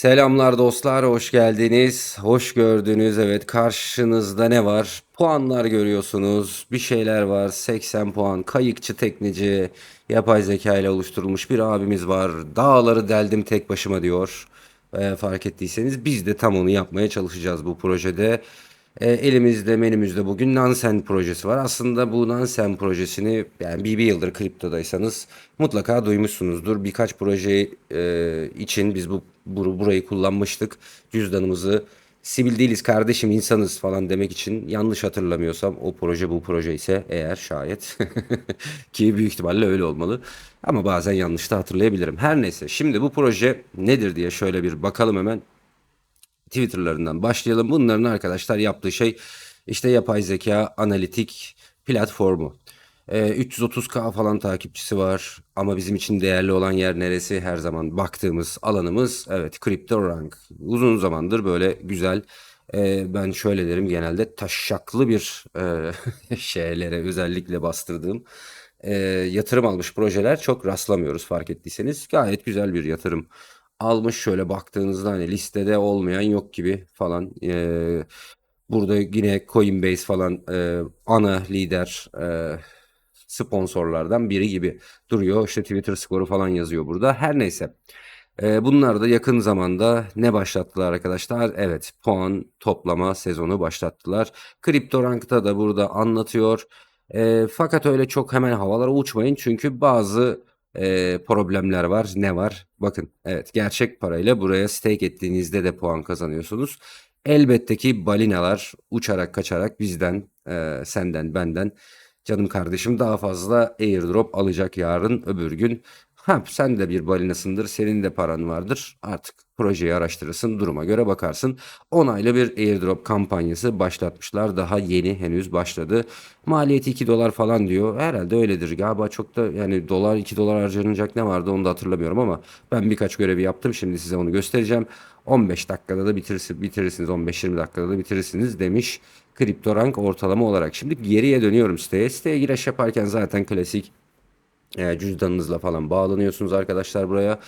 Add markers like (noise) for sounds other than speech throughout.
Selamlar dostlar, hoş geldiniz. Hoş gördünüz. Evet, karşınızda ne var? Puanlar görüyorsunuz. Bir şeyler var. 80 puan. Kayıkçı tekneci, yapay zeka ile oluşturulmuş bir abimiz var. Dağları deldim tek başıma diyor. Ee, fark ettiyseniz biz de tam onu yapmaya çalışacağız bu projede. E, elimizde menümüzde bugün Nansen projesi var. Aslında bu Nansen projesini yani bir, bir yıldır kriptodaysanız mutlaka duymuşsunuzdur. Birkaç proje e, için biz bu, bu burayı kullanmıştık. Cüzdanımızı sivil değiliz kardeşim insanız falan demek için yanlış hatırlamıyorsam o proje bu proje ise eğer şayet (laughs) ki büyük ihtimalle öyle olmalı. Ama bazen yanlış da hatırlayabilirim. Her neyse şimdi bu proje nedir diye şöyle bir bakalım hemen. Twitter'larından başlayalım. Bunların arkadaşlar yaptığı şey işte yapay zeka analitik platformu. Ee, 330k falan takipçisi var ama bizim için değerli olan yer neresi? Her zaman baktığımız alanımız evet CryptoRank. Uzun zamandır böyle güzel e, ben şöyle derim genelde taşaklı bir e, (laughs) şeylere özellikle bastırdığım e, yatırım almış projeler çok rastlamıyoruz fark ettiyseniz. Gayet güzel bir yatırım almış şöyle baktığınızda hani listede olmayan yok gibi falan. Ee, burada yine Coinbase falan e, ana lider e, sponsorlardan biri gibi duruyor. İşte Twitter skoru falan yazıyor burada. Her neyse. E, bunlar da yakın zamanda ne başlattılar arkadaşlar? Evet puan toplama sezonu başlattılar. CryptoRank'ta da burada anlatıyor. E, fakat öyle çok hemen havalara uçmayın çünkü bazı e, problemler var. Ne var? Bakın evet gerçek parayla buraya stake ettiğinizde de puan kazanıyorsunuz. Elbette ki balinalar uçarak kaçarak bizden, e, senden, benden canım kardeşim daha fazla airdrop alacak yarın öbür gün. Ha, sen de bir balinasındır, senin de paran vardır. Artık projeyi araştırırsın, duruma göre bakarsın. Onaylı bir airdrop kampanyası başlatmışlar. Daha yeni henüz başladı. Maliyeti 2 dolar falan diyor. Herhalde öyledir. Galiba çok da yani dolar 2 dolar harcanacak ne vardı onu da hatırlamıyorum ama ben birkaç görevi yaptım. Şimdi size onu göstereceğim. 15 dakikada da bitirirsiniz, bitirirsiniz 15-20 dakikada da bitirirsiniz demiş. CryptoRank ortalama olarak. Şimdi geriye dönüyorum siteye. Siteye giriş yaparken zaten klasik e, cüzdanınızla falan bağlanıyorsunuz arkadaşlar buraya.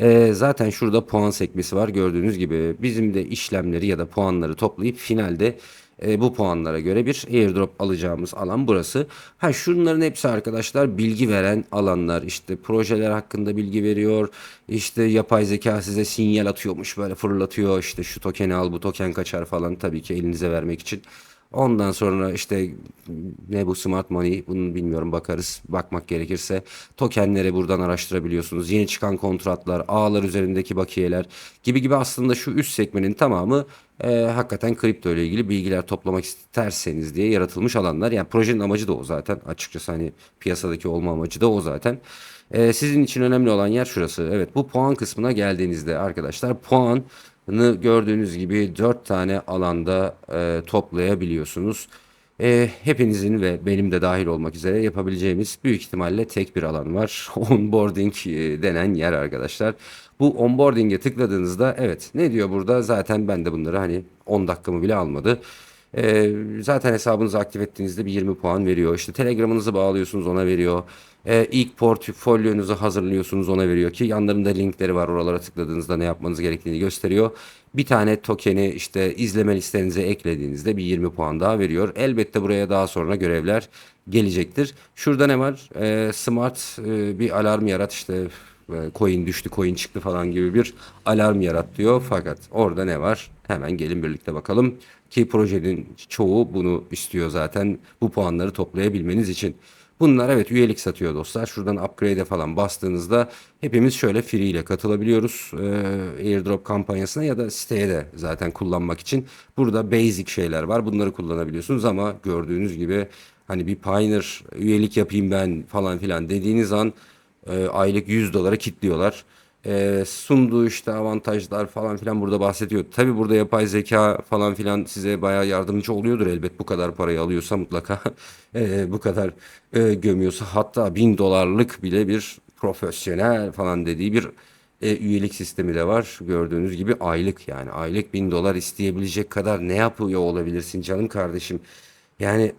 E, zaten şurada puan sekmesi var gördüğünüz gibi. Bizim de işlemleri ya da puanları toplayıp finalde e, bu puanlara göre bir airdrop alacağımız alan burası. Ha şunların hepsi arkadaşlar bilgi veren alanlar. İşte projeler hakkında bilgi veriyor. İşte yapay zeka size sinyal atıyormuş böyle fırlatıyor. İşte şu tokeni al bu token kaçar falan tabii ki elinize vermek için. Ondan sonra işte ne bu smart money bunu bilmiyorum bakarız bakmak gerekirse tokenleri buradan araştırabiliyorsunuz. Yeni çıkan kontratlar, ağlar üzerindeki bakiyeler gibi gibi aslında şu üst sekmenin tamamı e, hakikaten kripto ile ilgili bilgiler toplamak isterseniz diye yaratılmış alanlar. Yani projenin amacı da o zaten açıkçası hani piyasadaki olma amacı da o zaten. E, sizin için önemli olan yer şurası. Evet bu puan kısmına geldiğinizde arkadaşlar puan gördüğünüz gibi 4 tane alanda e, toplayabiliyorsunuz. E, hepinizin ve benim de dahil olmak üzere yapabileceğimiz büyük ihtimalle tek bir alan var. (laughs) Onboarding e, denen yer arkadaşlar. Bu onboarding'e tıkladığınızda evet ne diyor burada zaten ben de bunları hani 10 dakikamı bile almadı. E, zaten hesabınızı aktif ettiğinizde bir 20 puan veriyor. İşte Telegram'ınızı bağlıyorsunuz ona veriyor. E, ilk portfolyonuzu hazırlıyorsunuz ona veriyor ki yanlarında linkleri var oralara tıkladığınızda ne yapmanız gerektiğini gösteriyor. Bir tane tokeni işte izleme listenize eklediğinizde bir 20 puan daha veriyor. Elbette buraya daha sonra görevler gelecektir. Şurada ne var? E, smart e, bir alarm yarat işte coin düştü, coin çıktı falan gibi bir alarm yarat diyor. Fakat orada ne var? Hemen gelin birlikte bakalım. Ki projenin çoğu bunu istiyor zaten bu puanları toplayabilmeniz için. Bunlar evet üyelik satıyor dostlar. Şuradan upgrade'e falan bastığınızda hepimiz şöyle free ile katılabiliyoruz. Ee, airdrop kampanyasına ya da siteye de zaten kullanmak için. Burada basic şeyler var. Bunları kullanabiliyorsunuz ama gördüğünüz gibi hani bir Pioneer üyelik yapayım ben falan filan dediğiniz an e, aylık 100 dolara kilitliyorlar e, sunduğu işte avantajlar falan filan burada bahsediyor. Tabi burada yapay zeka falan filan size bayağı yardımcı oluyordur elbet bu kadar parayı alıyorsa mutlaka (laughs) e, bu kadar e, gömüyorsa hatta bin dolarlık bile bir profesyonel falan dediği bir e, üyelik sistemi de var. Gördüğünüz gibi aylık yani aylık bin dolar isteyebilecek kadar ne yapıyor olabilirsin canım kardeşim. Yani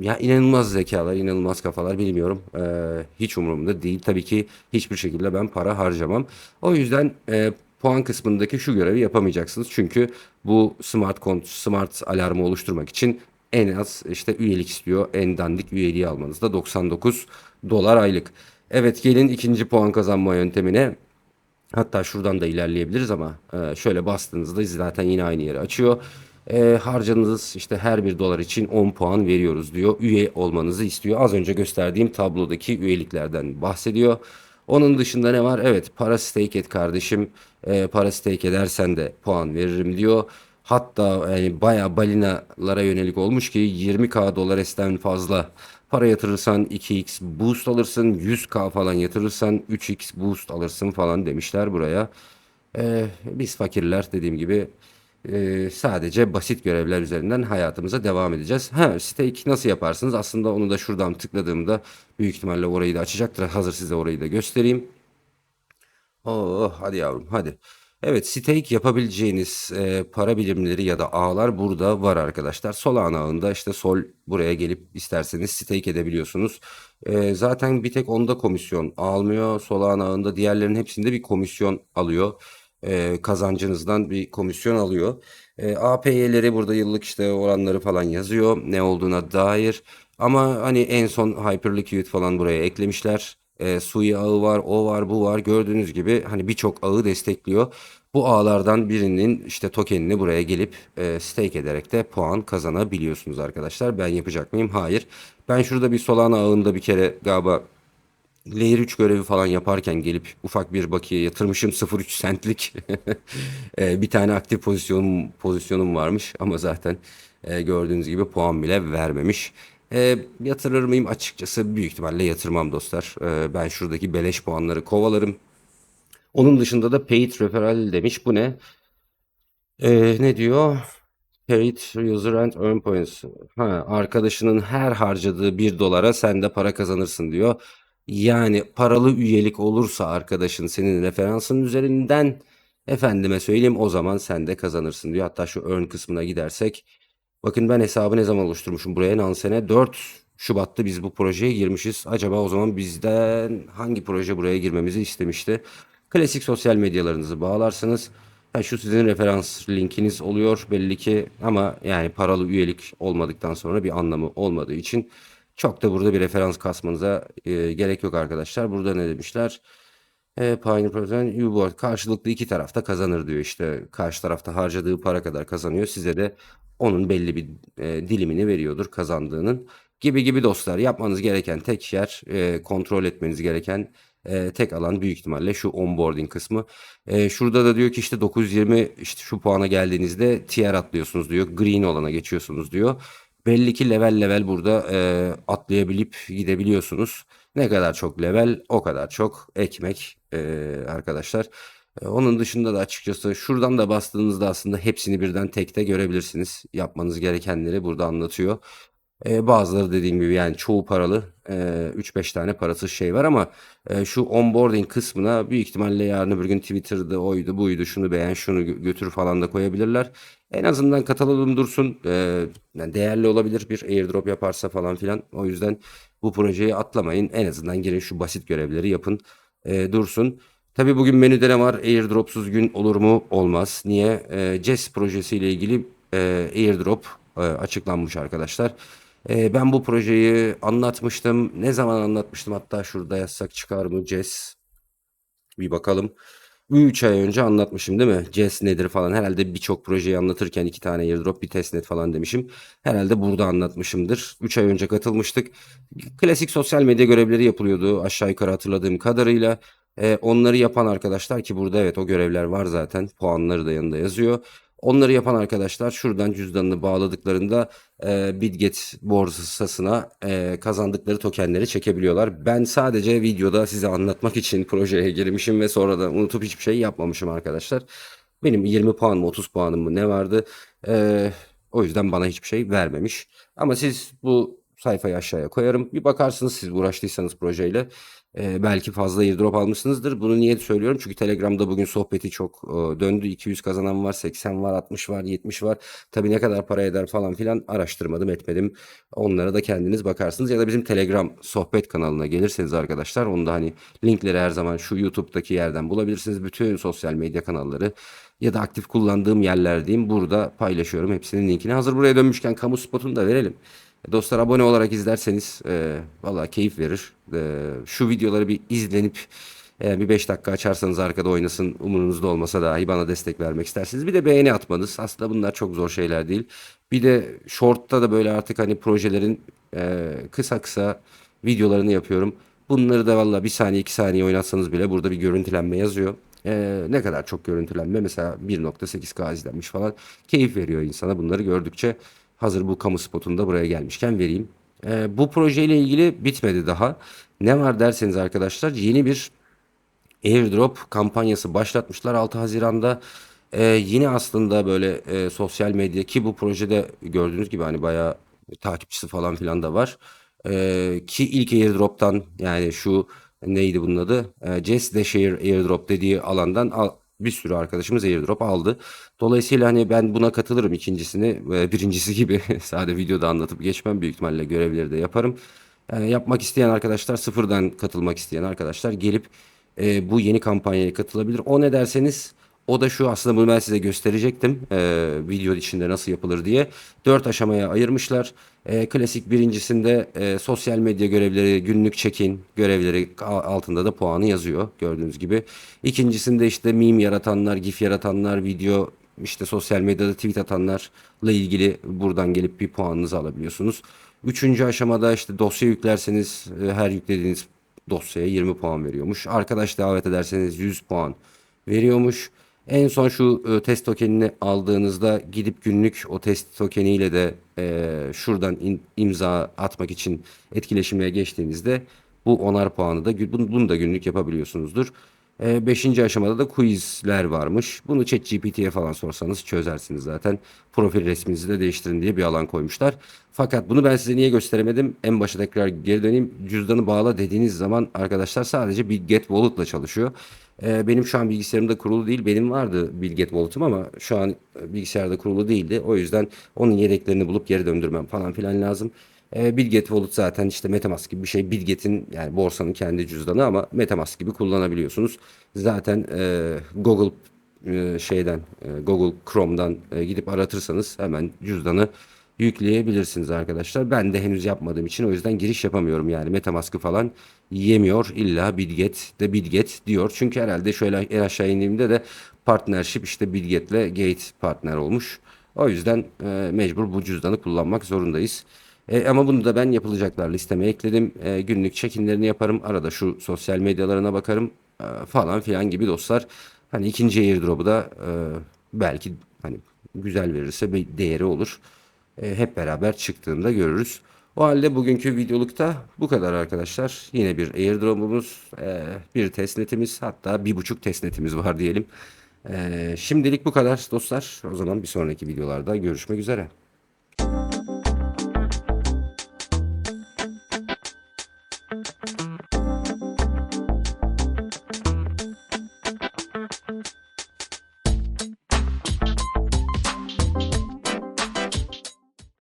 ya inanılmaz zekalar, inanılmaz kafalar bilmiyorum. Ee, hiç umurumda değil. Tabii ki hiçbir şekilde ben para harcamam. O yüzden e, puan kısmındaki şu görevi yapamayacaksınız. Çünkü bu smart kont smart alarmı oluşturmak için en az işte üyelik istiyor. En dandik üyeliği almanızda 99 dolar aylık. Evet gelin ikinci puan kazanma yöntemine. Hatta şuradan da ilerleyebiliriz ama e, şöyle bastığınızda zaten yine aynı yeri açıyor. E, harcanız işte her bir dolar için 10 puan veriyoruz diyor. Üye olmanızı istiyor. Az önce gösterdiğim tablodaki üyeliklerden bahsediyor. Onun dışında ne var? Evet para stake et kardeşim. E, para stake edersen de puan veririm diyor. Hatta yani bayağı balinalara yönelik olmuş ki 20k dolar esten fazla para yatırırsan 2x boost alırsın. 100k falan yatırırsan 3x boost alırsın falan demişler buraya. Ee, biz fakirler dediğim gibi e, sadece basit görevler üzerinden hayatımıza devam edeceğiz. Ha stake nasıl yaparsınız? Aslında onu da şuradan tıkladığımda büyük ihtimalle orayı da açacaktır. Hazır size orayı da göstereyim. Oh hadi yavrum hadi. Evet stake yapabileceğiniz e, para birimleri ya da ağlar burada var arkadaşlar. Solana ağında işte sol buraya gelip isterseniz stake edebiliyorsunuz. E, zaten bir tek onda komisyon almıyor. Solana ağında diğerlerinin hepsinde bir komisyon alıyor. E, kazancınızdan bir komisyon alıyor. E, APY'leri burada yıllık işte oranları falan yazıyor. Ne olduğuna dair. Ama hani en son Hyperliquid falan buraya eklemişler. E, Sui ağı var, o var, bu var. Gördüğünüz gibi hani birçok ağı destekliyor. Bu ağlardan birinin işte tokenini buraya gelip e, stake ederek de puan kazanabiliyorsunuz arkadaşlar. Ben yapacak mıyım? Hayır. Ben şurada bir Solana ağında bir kere galiba Layer 3 görevi falan yaparken gelip ufak bir bakiye yatırmışım 0.3 centlik (laughs) E, bir tane aktif pozisyonum pozisyonum varmış ama zaten e, gördüğünüz gibi puan bile vermemiş. E, yatırır mıyım açıkçası büyük ihtimalle yatırmam dostlar. E, ben şuradaki beleş puanları kovalarım. Onun dışında da paid referral demiş. Bu ne? E, ne diyor? Paid user and earn points. Ha, arkadaşının her harcadığı bir dolara sen de para kazanırsın diyor. Yani paralı üyelik olursa arkadaşın senin referansın üzerinden efendime söyleyeyim o zaman sen de kazanırsın diyor. Hatta şu earn kısmına gidersek bakın ben hesabı ne zaman oluşturmuşum buraya Nansene 4 Şubat'ta biz bu projeye girmişiz. Acaba o zaman bizden hangi proje buraya girmemizi istemişti? Klasik sosyal medyalarınızı bağlarsınız. Ha, şu sizin referans linkiniz oluyor belli ki ama yani paralı üyelik olmadıktan sonra bir anlamı olmadığı için çok da burada bir referans kasmanıza e, gerek yok arkadaşlar. Burada ne demişler? E, Pioneer Proje'den U-Board karşılıklı iki tarafta kazanır diyor işte. Karşı tarafta harcadığı para kadar kazanıyor. Size de onun belli bir e, dilimini veriyordur kazandığının. Gibi gibi dostlar yapmanız gereken tek yer e, kontrol etmeniz gereken e, tek alan büyük ihtimalle şu onboarding kısmı. E, şurada da diyor ki işte 920 işte şu puana geldiğinizde tier atlıyorsunuz diyor. Green olana geçiyorsunuz diyor. Belli ki level level burada e, atlayabilip gidebiliyorsunuz. Ne kadar çok level o kadar çok ekmek e, arkadaşlar. E, onun dışında da açıkçası şuradan da bastığınızda aslında hepsini birden tekte görebilirsiniz. Yapmanız gerekenleri burada anlatıyor. E, bazıları dediğim gibi yani çoğu paralı e, 3-5 tane parasız şey var ama e, şu onboarding kısmına büyük ihtimalle yarın öbür gün Twitter'da oydu buydu şunu beğen şunu gö- götür falan da koyabilirler. En azından katalogum dursun e, yani değerli olabilir bir airdrop yaparsa falan filan. O yüzden bu projeyi atlamayın en azından girin şu basit görevleri yapın e, dursun. Tabii bugün menüde ne var? Airdropsuz gün olur mu? Olmaz. Niye? E, Jess projesiyle ilgili e, airdrop e, açıklanmış arkadaşlar. E, ben bu projeyi anlatmıştım. Ne zaman anlatmıştım? Hatta şurada yazsak çıkar mı? Jess. Bir bakalım. 3 ay önce anlatmışım değil mi? Jess nedir falan. Herhalde birçok projeyi anlatırken iki tane airdrop bir testnet falan demişim. Herhalde burada anlatmışımdır. 3 ay önce katılmıştık. Klasik sosyal medya görevleri yapılıyordu aşağı yukarı hatırladığım kadarıyla. E, onları yapan arkadaşlar ki burada evet o görevler var zaten. Puanları da yanında yazıyor. Onları yapan arkadaşlar şuradan cüzdanını bağladıklarında e, Bitget borsasına e, kazandıkları tokenleri çekebiliyorlar. Ben sadece videoda size anlatmak için projeye girmişim ve sonra da unutup hiçbir şey yapmamışım arkadaşlar. Benim 20 puan mı 30 puanım mı ne vardı? E, o yüzden bana hiçbir şey vermemiş. Ama siz bu sayfayı aşağıya koyarım. Bir bakarsınız siz uğraştıysanız projeyle. Ee, belki fazla airdrop almışsınızdır. Bunu niye söylüyorum? Çünkü Telegram'da bugün sohbeti çok e, döndü. 200 kazanan var, 80 var, 60 var, 70 var. Tabii ne kadar para eder falan filan araştırmadım, etmedim. Onlara da kendiniz bakarsınız. Ya da bizim Telegram sohbet kanalına gelirseniz arkadaşlar onu da hani linkleri her zaman şu YouTube'daki yerden bulabilirsiniz. Bütün sosyal medya kanalları ya da aktif kullandığım yerler diyeyim. Burada paylaşıyorum hepsinin linkini. Hazır buraya dönmüşken kamu spotunu da verelim. Dostlar abone olarak izlerseniz e, valla keyif verir. E, şu videoları bir izlenip e, bir 5 dakika açarsanız arkada oynasın umurunuzda olmasa dahi bana destek vermek istersiniz. Bir de beğeni atmanız. Aslında bunlar çok zor şeyler değil. Bir de short'ta da böyle artık hani projelerin e, kısa kısa videolarını yapıyorum. Bunları da valla bir saniye iki saniye oynatsanız bile burada bir görüntülenme yazıyor. Ee, ne kadar çok görüntülenme mesela 1.8K izlenmiş falan keyif veriyor insana bunları gördükçe hazır bu kamu spotunda buraya gelmişken vereyim. Ee, bu projeyle ilgili bitmedi daha. Ne var derseniz arkadaşlar yeni bir airdrop kampanyası başlatmışlar 6 Haziran'da. Ee, yine aslında böyle e, sosyal medya ki bu projede gördüğünüz gibi hani bayağı takipçisi falan filan da var. Ee, ki ilk airdrop'tan yani şu neydi bunun adı? Ee, Jess Dashare airdrop dediği alandan al- bir sürü arkadaşımız airdrop aldı. Dolayısıyla hani ben buna katılırım ikincisini. e, birincisi gibi (laughs) sadece videoda anlatıp geçmem büyük ihtimalle görevleri de yaparım. Yani yapmak isteyen arkadaşlar sıfırdan katılmak isteyen arkadaşlar gelip e, bu yeni kampanyaya katılabilir. O ne derseniz o da şu aslında bunu ben size gösterecektim e, video içinde nasıl yapılır diye. Dört aşamaya ayırmışlar. E, klasik birincisinde e, sosyal medya görevleri, günlük check-in görevleri altında da puanı yazıyor gördüğünüz gibi. İkincisinde işte meme yaratanlar, gif yaratanlar, video işte sosyal medyada tweet atanlarla ilgili buradan gelip bir puanınızı alabiliyorsunuz. Üçüncü aşamada işte dosya yüklerseniz e, her yüklediğiniz dosyaya 20 puan veriyormuş. Arkadaş davet ederseniz 100 puan veriyormuş. En son şu e, test tokenini aldığınızda gidip günlük o test tokeniyle de e, şuradan in- imza atmak için etkileşimeye geçtiğinizde bu onar puanı da bunu, bunu da günlük yapabiliyorsunuzdur. E, beşinci aşamada da quizler varmış. Bunu ChatGPT'ye falan sorsanız çözersiniz zaten. Profil resminizi de değiştirin diye bir alan koymuşlar. Fakat bunu ben size niye gösteremedim? En başa tekrar geri döneyim. Cüzdanı bağla dediğiniz zaman arkadaşlar sadece bir Get Wallet'la çalışıyor. Ee, benim şu an bilgisayarımda kurulu değil. Benim vardı Bilget Wallet'ım ama şu an e, bilgisayarda kurulu değildi. O yüzden onun yedeklerini bulup geri döndürmem falan filan lazım. Ee, Bilget Wallet zaten işte Metamask gibi bir şey. Bilget'in yani borsanın kendi cüzdanı ama Metamask gibi kullanabiliyorsunuz. Zaten e, Google e, şeyden e, Google Chrome'dan e, gidip aratırsanız hemen cüzdanı yükleyebilirsiniz arkadaşlar. Ben de henüz yapmadığım için o yüzden giriş yapamıyorum yani Metamask'ı falan yemiyor. İlla Bilget de Bilget diyor. Çünkü herhalde şöyle en aşağı indiğimde de partnership işte Bilget'le Gate partner olmuş. O yüzden e, mecbur bu cüzdanı kullanmak zorundayız. E, ama bunu da ben yapılacaklar listeme ekledim. E, günlük check-inlerini yaparım. Arada şu sosyal medyalarına bakarım e, falan filan gibi dostlar. Hani ikinci airdrop'u da e, belki hani güzel verirse bir değeri olur. E, hep beraber çıktığında görürüz. O halde bugünkü videolukta bu kadar arkadaşlar. Yine bir airdrop'umuz, e, bir testnetimiz hatta bir buçuk testnetimiz var diyelim. E, şimdilik bu kadar dostlar. O zaman bir sonraki videolarda görüşmek üzere.